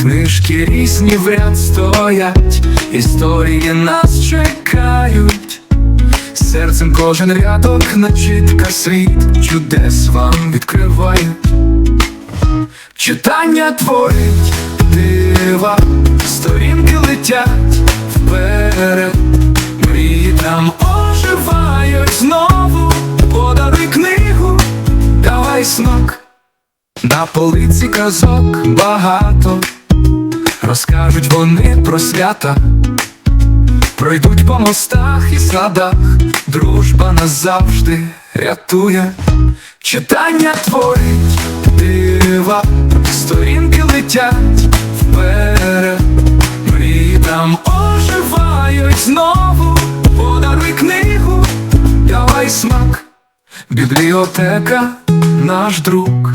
Книжки різні в ряд стоять, історії нас чекають. Серцем кожен рядок начитка світ чудес вам відкривають. Читання творить дива, сторінки летять вперед, мрії там оживають знову, подаруй книгу, давай смак. На полиці казок багато, розкажуть вони про свята, пройдуть по мостах і садах, дружба назавжди рятує, читання творить дива, сторінки летять вперед, мрії оживають знову, подаруй книгу, давай смак, бібліотека, наш друг.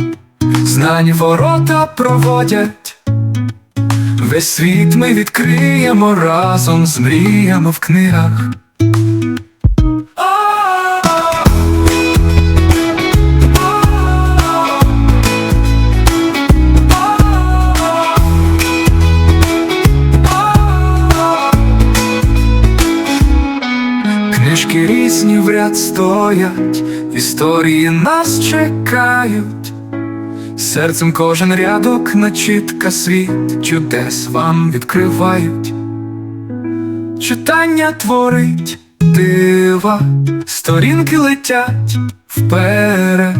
Знані ворота проводять, весь світ ми відкриємо разом з мріями в книгах. Книжки різні в ряд стоять, історії нас чекають. Серцем кожен рядок начітка світ чудес вам відкривають. Читання творить дива, сторінки летять вперед,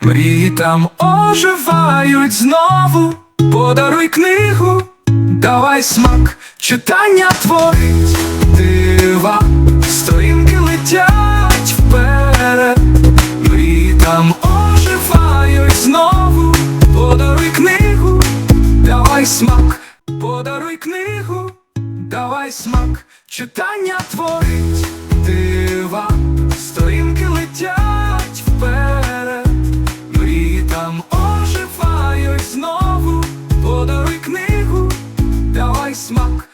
мрії там оживають знову, подаруй книгу, давай смак, читання творить книгу, давай смак, читання творить. Дива, сторінки летять вперед, мрії там оживають знову, подаруй книгу, давай смак,